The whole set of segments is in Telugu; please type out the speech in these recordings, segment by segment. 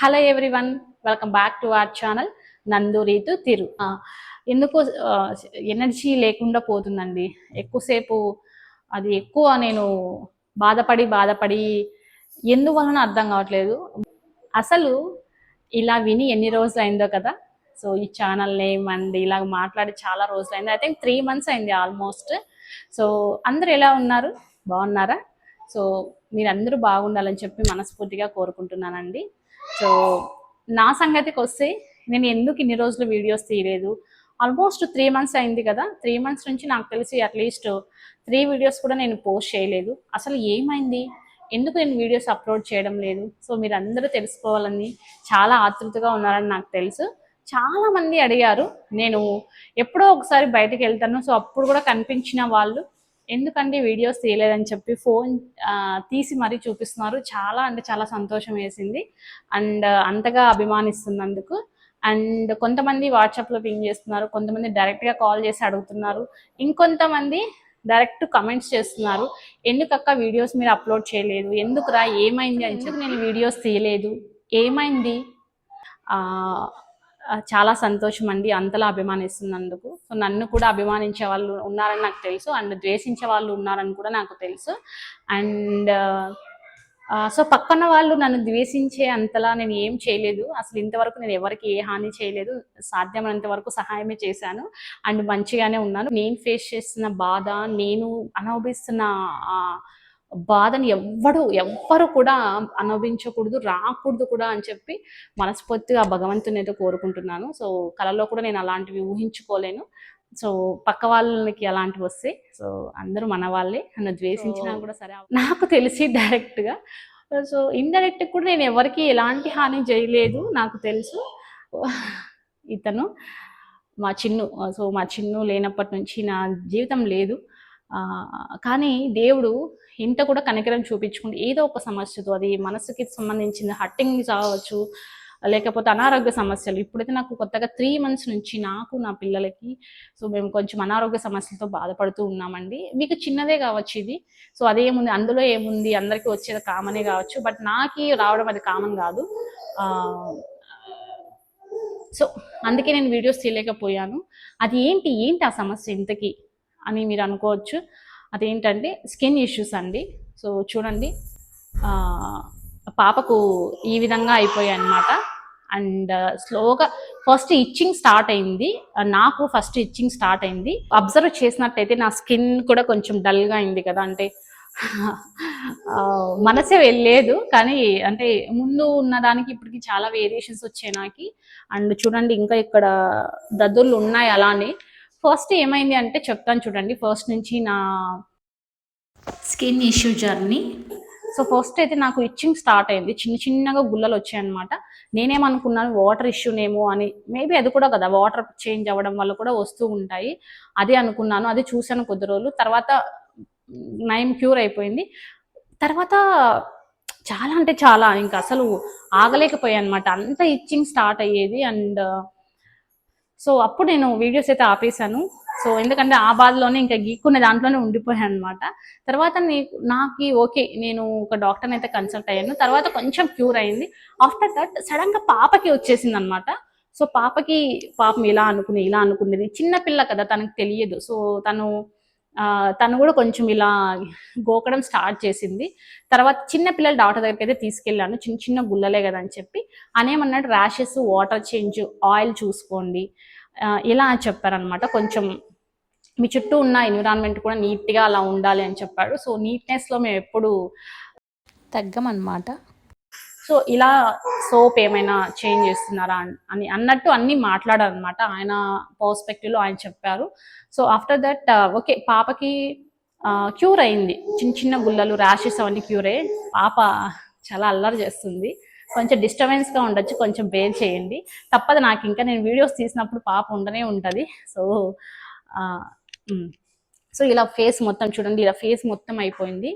Hello everyone welcome back to our channel నందు రీతు తిరు ఎందుకో ఎందుకు ఎనర్జీ లేకుండా పోతుందండి? ఎక్కువసేపు అది ఎక్కువ నేను బాధపడి బాధపడి ఎందువలన అర్థం కావట్లేదు. అసలు ఇలా విని ఎన్ని రోజులు అయిందో కదా? సో ఈ ఛానల్ నేమ్ అండ్ ఇలా మాట్లాడి చాలా రోజులు అయింది ఐ థింక్ త్రీ మంత్స్ అయింది ఆల్మోస్ట్ సో అందరు ఎలా ఉన్నారు? బాగున్నారా? సో మీరందరూ బాగుండాలని చెప్పి మనస్ఫూర్తిగా కోరుకుంటున్నానండి. సో నా సంగతికి వస్తే నేను ఎందుకు ఇన్ని రోజులు వీడియోస్ తీయలేదు? ఆల్మోస్ట్ త్రీ మంత్స్ అయింది కదా. త్రీ మంత్స్ నుంచి నాకు తెలిసి అట్లీస్ట్ త్రీ వీడియోస్ కూడా నేను పోస్ట్ చేయలేదు. అసలు ఏమైంది? ఎందుకు నేను వీడియోస్ అప్లోడ్ చేయడం లేదు? సో మీరు అందరూ తెలుసుకోవాలని చాలా ఆతృతగా ఉన్నారని నాకు తెలుసు. చాలా మంది అడిగారు. నేను ఎప్పుడో ఒకసారి బయటకు వెళ్తాను. సో అప్పుడు కూడా కనిపించిన వాళ్ళు ఎందుకండి వీడియోస్ తీయలేదని చెప్పి ఫోన్ తీసి మరీ చూపిస్తున్నారు. చాలా అంటే చాలా సంతోషం వేసింది. అండ్ అంతగా అభిమానిస్తున్నందుకు. అండ్ కొంతమంది వాట్సాప్లో పింగ్ చేస్తున్నారు. కొంతమంది డైరెక్ట్గా కాల్ చేసి అడుగుతున్నారు. ఇంకొంతమంది డైరెక్ట్ కమెంట్స్ చేస్తున్నారు. ఎందుకక్క వీడియోస్ మీరు అప్లోడ్ చేయలేదు? ఎందుకురా? ఏమైంది అని చెప్పి నేను వీడియోస్ తీయలేదు. ఏమైంది? చాలా సంతోషం అండి అంతలా అభిమానిస్తున్నందుకు. సో నన్ను కూడా అభిమానించే వాళ్ళు ఉన్నారని నాకు తెలుసు. అండ్ ద్వేషించే వాళ్ళు ఉన్నారని కూడా నాకు తెలుసు. అండ్ సో పక్కన వాళ్ళు నన్ను ద్వేషించే అంతలా నేను ఏం చేయలేదు. అసలు ఇంతవరకు నేను ఎవరికి ఏ హాని చేయలేదు. సాధ్యమైనంత వరకు సహాయమే చేశాను. అండ్ మంచిగానే ఉన్నాను. నేను ఫేస్ చేస్తున్న బాధ నేను అనుభవిస్తున్న బాధని ఎవ్వడు ఎవ్వరు కూడా అనుభవించకూడదు రాకూడదు కూడా అని చెప్పి మనస్ఫూర్తిగా భగవంతుని అయితే కోరుకుంటున్నాను. సో కళలో కూడా నేను అలాంటివి ఊహించుకోలేను. సో పక్క వాళ్ళకి అలాంటివి వస్తాయి సో అందరూ మన వాళ్ళే. నన్ను ద్వేషించినా కూడా సరే నాకు తెలిసి డైరెక్ట్గా. సో ఇండైరెక్ట్ కూడా నేను ఎవరికి ఎలాంటి హాని చేయలేదు నాకు తెలుసు. ఇతను మా చిన్ను సో మా చిన్ను లేనప్పటి నుంచి నా జీవితం లేదు. కానీ దేవుడు ఇంత కూడా కనికరం చూపించుకుంటే ఏదో ఒక సమస్యతో అది మనసుకి సంబంధించిన హట్టింగ్ కావచ్చు లేకపోతే అనారోగ్య సమస్యలు. ఇప్పుడైతే నాకు కొత్తగా త్రీ మంత్స్ నుంచి నాకు నా పిల్లలకి సో మేము కొంచెం అనారోగ్య సమస్యలతో బాధపడుతూ ఉన్నామండి. మీకు చిన్నదే కావచ్చు ఇది. సో అదేముంది అందులో ఏముంది? అందరికీ వచ్చేది కామనే కావచ్చు. బట్ నాకి రావడం అది కామన్ కాదు. సో అందుకే నేను వీడియోస్ తీయలేకపోయాను. అది ఏంటి? ఏంటి ఆ సమస్య ఇంతకీ? అని మీరు అనుకోవచ్చు. అదేంటంటే స్కిన్ ఇష్యూస్ అండి. సో చూడండి పాపకు ఈ విధంగా అయిపోయాయి అనమాట అండ్ స్లోగా ఫస్ట్ ఇచ్చింగ్ స్టార్ట్ అయింది. నాకు ఫస్ట్ ఇచ్చింగ్ స్టార్ట్ అయింది. అబ్జర్వ్ చేసినట్టయితే నా స్కిన్ కూడా కొంచెం డల్గా అయింది కదా. అంటే మనసే వెళ్ళలేదు. కానీ అంటే ముందు ఉన్న దానికి ఇప్పటికి చాలా వేరియేషన్స్ వచ్చాయి నాకు. అండ్ చూడండి ఇంకా ఇక్కడ దద్దుర్లు ఉన్నాయి అలానే. ఫస్ట్ ఏమైంది అంటే చెప్తాను చూడండి. ఫస్ట్ నుంచి నా skin issue journey. So first అయితే నాకు ఇచ్చింగ్ స్టార్ట్ అయింది. చిన్న చిన్నగా గుల్లలు వచ్చాయి అనమాట నేనేమనుకున్నాను వాటర్ ఇష్యూనేమో అని. మేబీ అది కూడా కదా వాటర్ చేంజ్ అవ్వడం వల్ల కూడా వస్తూ ఉంటాయి. అదే అనుకున్నాను అది చూశాను కొద్ది రోజులు. తర్వాత నయం క్యూర్ అయిపోయింది. తర్వాత చాలా అంటే చాలా ఇంకా అసలు ఆగలేకపోయాను అనమాట అంత ఇచ్చింగ్ స్టార్ట్ అయ్యేది. అండ్ సో అప్పుడు నేను వీడియోస్ అయితే ఆపేశాను. సో ఎందుకంటే ఆ బాధలోనే ఇంకా గీక్కున్న దాంట్లోనే ఉండిపోయాను అనమాట తర్వాత నీకు నాకు ఓకే నేను ఒక డాక్టర్ని అయితే కన్సల్ట్ అయ్యాను. తర్వాత కొంచెం క్యూర్ అయింది. ఆఫ్టర్ దట్ సడన్గా పాపకి వచ్చేసింది అనమాట సో పాపకి పాపం ఇలా అనుకుని ఇలా అనుకునేది చిన్నపిల్ల కదా తనకు తెలియదు. సో తను తను కూడా కొంచెం ఇలా గోకడం స్టార్ట్ చేసింది. తర్వాత చిన్నపిల్లల డాక్టర్ దగ్గరికి అయితే తీసుకెళ్ళాను. చిన్న చిన్న గుల్లలే కదా అని చెప్పి. అనేమన్నాడు ర్యాషెస్ వాటర్ చేంజ్ ఆయిల్ చూసుకోండి. ఇలా చెప్పారనమాట కొంచెం మీ చుట్టూ ఉన్న ఎన్విరాన్మెంట్ కూడా నీట్గా అలా ఉండాలి అని చెప్పాడు. సో నీట్నెస్లో మేము ఎప్పుడు తగ్గమన్నమాట. సో ఇలా సోప్ ఏమైనా చేంజ్ చేస్తున్నారా అన్- అని అన్నట్టు అన్ని మాట్లాడారనమాట ఆయన పర్స్పెక్టివ్లో ఆయన చెప్పారు. సో ఆఫ్టర్ దట్ ఓకే పాపకి క్యూర్ అయింది. చిన్న చిన్న గుల్లలు ర్యాషెస్ అవన్నీ క్యూర్ అయ్యి పాప చాలా అల్లరి చేస్తుంది. కొంచెం డిస్టర్బెన్స్గా ఉండొచ్చు కొంచెం బేర్ చేయండి. తప్పదు నాకు ఇంకా నేను వీడియోస్ తీసినప్పుడు పాప ఉండనే ఉంటుంది. సో సో ఇలా ఫేస్ మొత్తం చూడండి ఇలా ఫేస్ మొత్తం అయిపోయింది.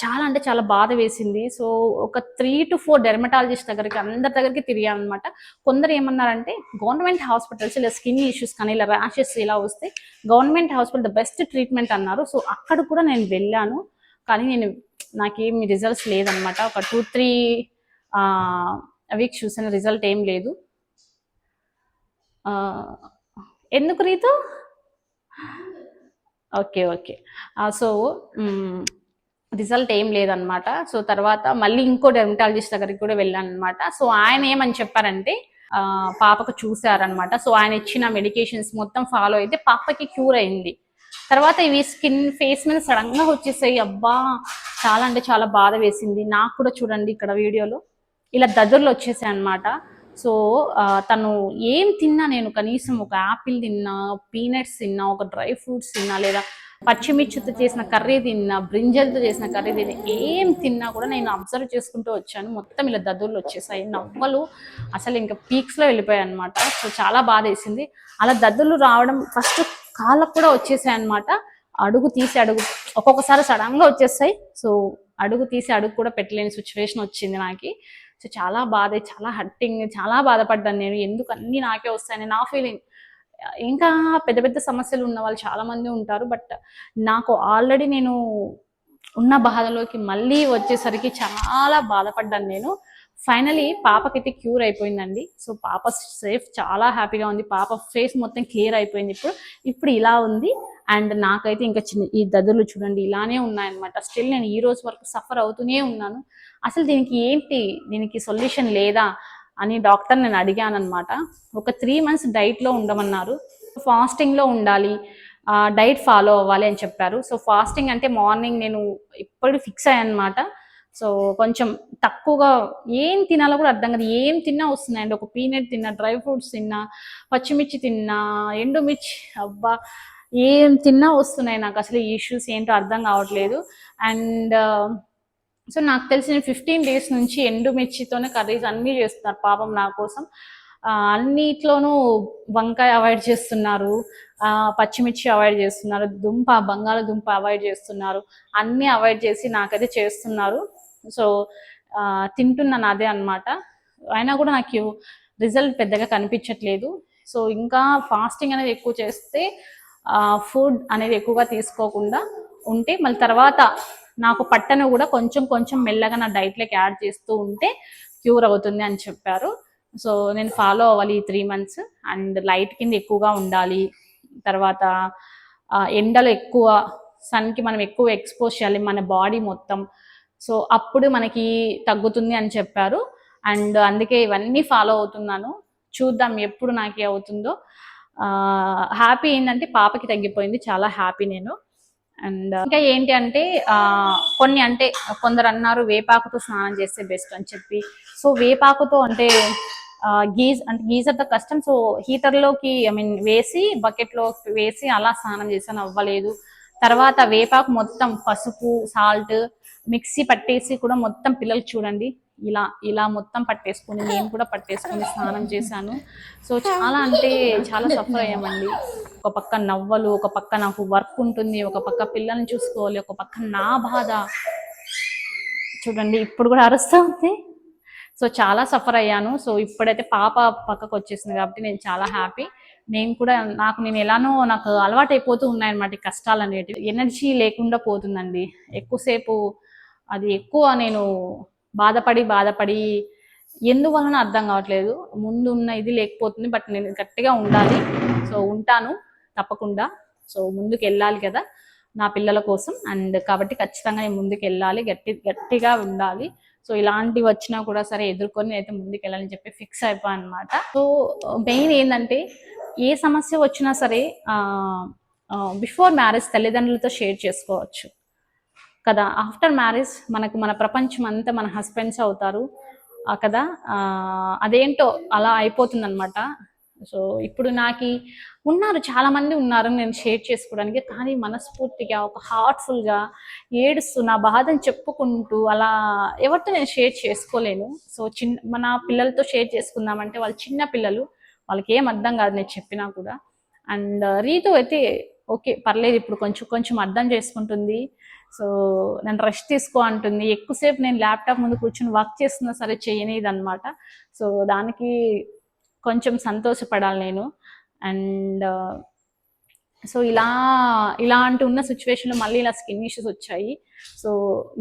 చాలా అంటే చాలా బాధ వేసింది. సో ఒక త్రీ టు ఫోర్ డెర్మటాలజిస్ట్ దగ్గరికి అందరి దగ్గరికి తిరిగాను అనమాట కొందరు ఏమన్నారంటే గవర్నమెంట్ హాస్పిటల్స్ ఇలా స్కిన్ ఇష్యూస్ కానీ ఇలా ర్యాషెస్ ఇలా వస్తే government hospital the best treatment అన్నారు. సో అక్కడ కూడా నేను వెళ్ళాను. కానీ నేను నాకేమి రిజల్ట్స్ లేదనమాట. ఒక టూ త్రీ వీక్ చూసిన రిజల్ట్ ఏం లేదు. ఎందుకు Ritu? Okay okay. So result ఏం లేదనమాట సో తర్వాత మళ్ళీ ఇంకో డెర్మటాలజిస్ట్ దగ్గరికి కూడా వెళ్ళాను అనమాట సో ఆయన ఏమని చెప్పారంటే పాపకు చూసారనమాట సో ఆయన ఇచ్చిన మెడికేషన్స్ మొత్తం ఫాలో అయితే పాపకి క్యూర్ అయింది. తర్వాత ఇవి స్కిన్ ఫేస్ మీద సడన్గా వచ్చేసాయి. అబ్బా చాలా అంటే చాలా బాధ వేసింది. నాకు కూడా చూడండి ఇక్కడ వీడియోలో. ఇలా దగ్గరలో వచ్చేసాయి అనమాట సో తను ఏం తిన్నా నేను కనీసం ఒక యాపిల్ తిన్నా పీనట్స్ తిన్నా ఒక డ్రై ఫ్రూట్స్ తిన్నా లేదా పచ్చిమిర్చితో చేసిన కర్రీ తిన్నా బ్రింజల్తో చేసిన కర్రీ తిన్నా ఏం తిన్నా కూడా నేను అబ్జర్వ్ చేసుకుంటూ వచ్చాను. మొత్తం ఇలా దద్దుర్లు వచ్చేసాయి. నవ్వలు అసలు ఇంకా పీక్స్లో వెళ్ళిపోయాయి అనమాట సో చాలా బాధ వేసింది. అలా దద్దుర్లు రావడం ఫస్ట్ కాళ్ళకు కూడా వచ్చేసాయి అనమాట అడుగు తీసి అడుగు ఒక్కొక్కసారి సడన్గా వచ్చేస్తాయి. సో అడుగు తీసి అడుగు కూడా పెట్టలేని సిచ్యువేషన్ వచ్చింది నాకు. సో చాలా బాధ చాలా హట్టింగ్ చాలా బాధపడ్డాను నేను. ఎందుకు అన్ని నాకే వస్తాయని నా ఫీలింగ్ ఇంకా పెద్ద పెద్ద సమస్యలు ఉన్న వాళ్ళు చాలా మంది ఉంటారు బట్ నాకు ఆల్రెడీ నేను ఉన్న బాధలోకి మళ్ళీ వచ్చేసరికి చాలా బాధపడ్డాను నేను. ఫైనలీ పాపకైతే క్యూర్ అయిపోయిందండి. సో పాప సేఫ్ చాలా హ్యాపీగా ఉంది. పాప ఫేస్ మొత్తం క్లియర్ అయిపోయింది ఇప్పుడు. ఇప్పుడు ఇలా ఉంది. అండ్ నాకైతే ఇంకా చిన్న ఈ దద్దులు చూడండి ఇలానే ఉన్నాయన్నమాట. స్టిల్ నేను ఈ రోజు వరకు సఫర్ అవుతూనే ఉన్నాను. అసలు దీనికి ఏంటి? దీనికి సొల్యూషన్ లేదా? అని డాక్టర్ నేను అడిగాను అనమాట ఒక త్రీ మంత్స్ డైట్లో ఉండమన్నారు. ఫాస్టింగ్లో ఉండాలి. డైట్ ఫాలో అవ్వాలి అని చెప్పారు. సో ఫాస్టింగ్ అంటే మార్నింగ్ నేను ఇప్పుడు ఫిక్స్ అయ్యానమాట అనమాట సో కొంచెం తక్కువగా ఏం తినాలో కూడా అర్థం కాదు. ఏం తిన్నా వస్తున్నాయండి. ఒక పీనట్ తిన్నా డ్రై ఫ్రూట్స్ తిన్నా పచ్చిమిర్చి తిన్నా ఎండుమిర్చి అబ్బా! ఏం తిన్నా వస్తున్నాయి నాకు. అసలు ఈ ఇష్యూస్ ఏంటో అర్థం కావట్లేదు. అండ్ సో uh, నాకు తెలిసిన ఫిఫ్టీన్ డేస్ నుంచి ఎండుమిర్చితోనే కర్రీస్ అన్నీ చేస్తున్నారు. పాపం నా కోసం. అన్నిట్లోనూ వంకాయ అవాయిడ్ చేస్తున్నారు. పచ్చిమిర్చి అవాయిడ్ చేస్తున్నారు. దుంప బంగాళదుంప అవాయిడ్ చేస్తున్నారు. అన్నీ అవాయిడ్ చేసి నాకైతే చేస్తున్నారు. సో తింటున్నాను అదే అన్నమాట. అయినా కూడా నాకు రిజల్ట్ పెద్దగా కనిపించట్లేదు. సో ఇంకా ఫాస్టింగ్ అనేది ఎక్కువ చేస్తే ఫుడ్ అనేది ఎక్కువగా తీసుకోకుండా ఉంటే మళ్ళీ తర్వాత నాకు పట్టను కూడా కొంచెం కొంచెం మెల్లగా నా డైట్లోకి యాడ్ చేస్తూ ఉంటే క్యూర్ అవుతుంది అని చెప్పారు. సో నేను ఫాలో అవ్వాలి ఈ త్రీ మంత్స్ అండ్ లైట్ కింద ఎక్కువగా ఉండాలి. తర్వాత ఎండలు ఎక్కువ సన్కి మనం ఎక్కువ ఎక్స్పోజ్ చేయాలి మన బాడీ మొత్తం. సో అప్పుడు మనకి తగ్గుతుంది అని చెప్పారు. అండ్ అందుకే ఇవన్నీ ఫాలో అవుతున్నాను. చూద్దాం ఎప్పుడు నాకు అవుతుందో. హ్యాపీ ఏంటంటే పాపకి తగ్గిపోయింది. చాలా హ్యాపీ నేను. అండ్ ఇంకా ఏంటి అంటే కొన్ని అంటే కొందరు అన్నారు వేపాకుతో స్నానం చేస్తే బెస్ట్ అని చెప్పి. సో వేపాకుతో అంటే గీజ్ అంటే గీజర్తో కష్టం. సో హీటర్లోకి ఐ మీన్ వేసి బకెట్లో వేసి అలా స్నానం చేసాను అవ్వలేదు. తర్వాత వేపాకు మొత్తం పసుపు సాల్ట్ మిక్సీ పట్టేసి కూడా మొత్తం పిల్లలు చూడండి. ఇలా ఇలా మొత్తం పట్టేసుకుని నేను కూడా పట్టేసుకుని స్నానం చేశాను. సో చాలా అంటే చాలా సఫర్ అయ్యామండి. ఒక పక్క నవ్వలు ఒక పక్క నాకు వర్క్ ఉంటుంది ఒక పక్క పిల్లల్ని చూసుకోవాలి ఒక పక్క నా బాధ. చూడండి ఇప్పుడు కూడా అరుస్తూ ఉంది. సో చాలా సఫర్ అయ్యాను. సో ఇప్పుడైతే పాప పక్కకు వచ్చేసింది కాబట్టి నేను చాలా హ్యాపీ నేను కూడా నాకు నేను ఎలానో నాకు అలవాటు అయిపోతూ ఉన్నాయన్నమాట కష్టాలు అనేటివి ఎనర్జీ లేకుండా పోతుందండి. ఎక్కువసేపు అది ఎక్కువ నేను బాధపడి బాధపడి ఎందువలన అర్థం కావట్లేదు. ముందు ఉన్న ఇది లేకపోతుంది బట్ నేను గట్టిగా ఉండాలి. సో ఉంటాను తప్పకుండా. సో ముందుకు వెళ్ళాలి కదా నా పిల్లల కోసం. అండ్ కాబట్టి ఖచ్చితంగా నేను ముందుకు వెళ్ళాలి గట్టి గట్టిగా ఉండాలి. సో ఇలాంటివి వచ్చినా కూడా సరే ఎదుర్కొని అయితే ముందుకు వెళ్ళాలని చెప్పి ఫిక్స్ అయిపోయాను అనమాట సో మెయిన్ ఏంటంటే ఏ సమస్య వచ్చినా సరే బిఫోర్ మ్యారేజ్ తల్లిదండ్రులతో షేర్ చేసుకోవచ్చు. కదా ఆఫ్టర్ మ్యారేజ్ మనకు మన ప్రపంచం అంతా మన హస్బెండ్స్ అవుతారు. ఆ కదా అదేంటో అలా అయిపోతుంది అనమాట సో ఇప్పుడు నాకు ఉన్నారు చాలా మంది ఉన్నారు నేను షేర్ చేసుకోవడానికి కానీ మనస్ఫూర్తిగా ఒక హార్ట్ఫుల్గా ఏడుస్తూ నా బాధను చెప్పుకుంటూ అలా ఎవరితో నేను షేర్ చేసుకోలేను. సో చిన్న మన పిల్లలతో షేర్ చేసుకుందామంటే వాళ్ళు చిన్న పిల్లలు వాళ్ళకి ఏం అర్థం కాదు నేను చెప్పినా కూడా. అండ్ రీతో అయితే ఓకే పర్లేదు ఇప్పుడు కొంచెం కొంచెం అర్థం చేసుకుంటుంది. సో నన్ను రెస్ట్ తీసుకో అంటుంది. ఎక్కువసేపు నేను ల్యాప్టాప్ ముందు కూర్చొని వర్క్ చేస్తున్నా సరే చేయనిది అనమాట సో దానికి కొంచెం సంతోషపడాలి నేను. అండ్ సో ఇలా ఇలాంటి ఉన్న సిచ్యువేషన్లో మళ్ళీ ఇలా స్కిన్ ఇష్యూస్ వచ్చాయి. సో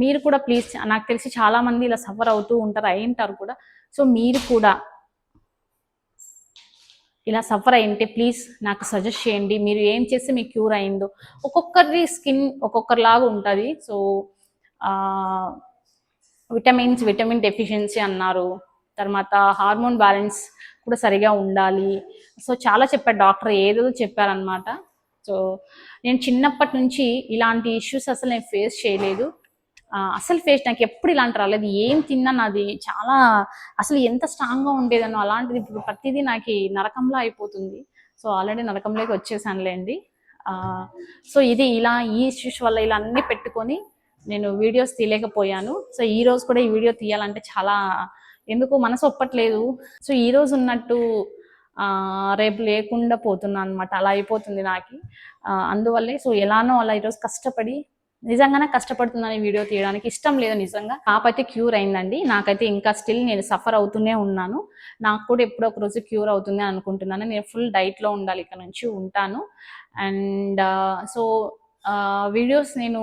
మీరు కూడా ప్లీజ్ నాకు తెలిసి చాలామంది ఇలా సఫర్ అవుతూ ఉంటారు అయి ఉంటారు కూడా. సో మీరు కూడా ఇలా సఫర్ అయింటే ప్లీజ్ నాకు సజెస్ట్ చేయండి. మీరు ఏం చేస్తే మీకు క్యూర్ అయిందో ఒక్కొక్కరి స్కిన్ ఒక్కొక్కరిలాగా ఉంటుంది. సో విటమిన్స్ విటమిన్ డెఫిషియన్సీ అన్నారు. తర్వాత హార్మోన్ బ్యాలెన్స్ కూడా సరిగా ఉండాలి. సో చాలా చెప్పారు. డాక్టర్ ఏదో చెప్పారనమాట సో నేను చిన్నప్పటి నుంచి ఇలాంటి ఇష్యూస్ అసలు నేను ఫేస్ చేయలేదు. అసలు ఫేస్ నాకు ఎప్పుడు ఇలాంటి రాలేదు. ఏం తిన్నా నాది చాలా అసలు ఎంత స్ట్రాంగ్గా ఉండేదనో అలాంటిది ఇప్పుడు ప్రతిదీ నాకు నరకంలా అయిపోతుంది. సో ఆల్రెడీ నరకంలోకి వచ్చేసానులేండి ఆ, సో ఇది ఇలా ఈ ఇష్యూస్ వల్ల ఇలా అన్ని పెట్టుకొని నేను వీడియోస్ తీయలేకపోయాను. సో ఈ రోజు కూడా ఈ వీడియో తీయాలంటే చాలా ఎందుకు మనసు ఒప్పట్లేదు. సో ఈ రోజు ఉన్నట్టు ఆ, రేపు లేకుండా పోతున్నా అనమాట అలా అయిపోతుంది నాకు. అందువల్లే సో ఎలానో అలా ఈరోజు కష్టపడి నిజంగానే కష్టపడుతున్నాను ఈ వీడియో తీయడానికి. ఇష్టం లేదు నిజంగా. పాప క్యూర్ అయిందండి. నాకైతే ఇంకా స్టిల్ నేను సఫర్ అవుతూనే ఉన్నాను. నాకు కూడా ఎప్పుడో ఒక రోజు క్యూర్ అవుతుంది అని అనుకుంటున్నాను. నేను ఫుల్ డైట్లో ఉండాలి ఇక్కడ నుంచి ఉంటాను. అండ్ సో వీడియోస్ నేను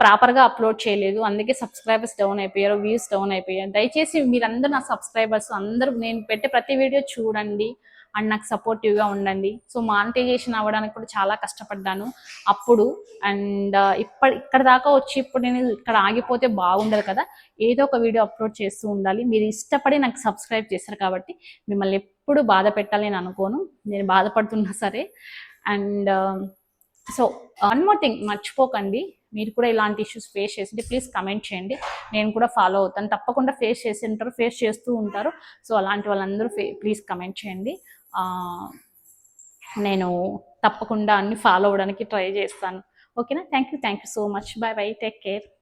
ప్రాపర్గా అప్లోడ్ చేయలేదు. అందుకే సబ్స్క్రైబర్స్ డౌన్ అయిపోయారు వ్యూస్ డౌన్ అయిపోయారు దయచేసి మీరందరూ నా సబ్స్క్రైబర్స్ అందరూ నేను పెట్టే ప్రతి వీడియో చూడండి. అండ్ నాకు సపోర్టివ్గా ఉండండి. సో మానిటైజేషన్ అవ్వడానికి కూడా చాలా కష్టపడ్డాను. అప్పుడు అండ్ uh, ఇప్పటి ఇక్కడ దాకా వచ్చి ఇప్పుడు నేను ఇక్కడ ఆగిపోతే బాగుండదు కదా. ఏదో ఒక వీడియో అప్లోడ్ చేస్తూ ఉండాలి. మీరు ఇష్టపడి నాకు సబ్స్క్రైబ్ చేశారు కాబట్టి మిమ్మల్ని ఎప్పుడు బాధ పెట్టాలి అని అనుకోను. నేను బాధపడుతున్నా సరే. And so one more thing మర్చిపోకండి. మీరు కూడా ఇలాంటి ఇష్యూస్ ఫేస్ చేసింటే ప్లీజ్ కమెంట్ చేయండి. నేను కూడా ఫాలో అవుతాను. తప్పకుండా ఫేస్ చేసి ఉంటారు ఫేస్ చేస్తూ ఉంటారు. సో అలాంటి వాళ్ళందరూ ప్లీజ్ కమెంట్ చేయండి. నేను తప్పకుండా అన్ని ఫాలో అవ్వడానికి ట్రై చేస్తాను. ఓకేనా thank you thank you so much bye bye take care